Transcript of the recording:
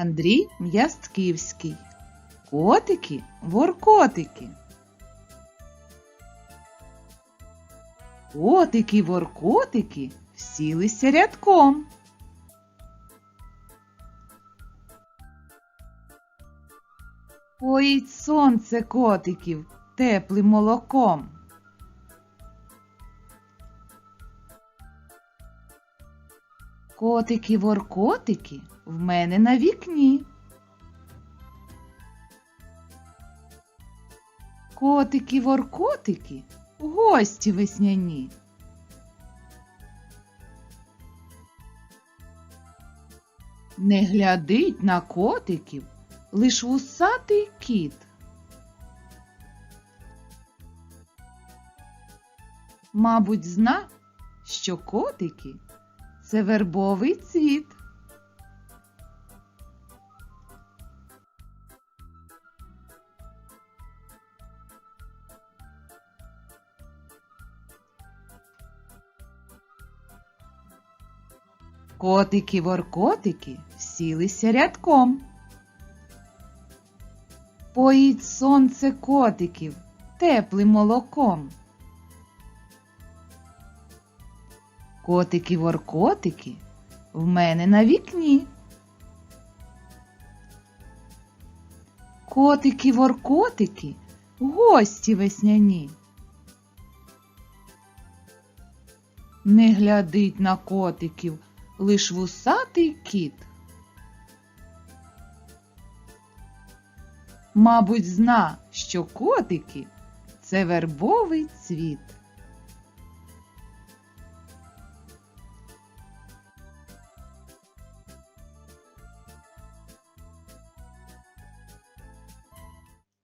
Андрій М'ястківський. Котики, воркотики. Котики, воркотики сілися рядком. Поїть сонце котиків теплим молоком. Котики, воркотики в мене на вікні. Котики, воркотики, гості весняні. Не глядить на котиків лиш вусатий кіт. Мабуть, зна, що котики це вербовий цвіт. Котики-воркотики сілися рядком. Поїть сонце котиків теплим молоком. Котики-воркотики в мене на вікні. Котики-воркотики гості весняні. Не глядить на котиків лиш вусатий кіт. Мабуть, зна, що котики це вербовий цвіт.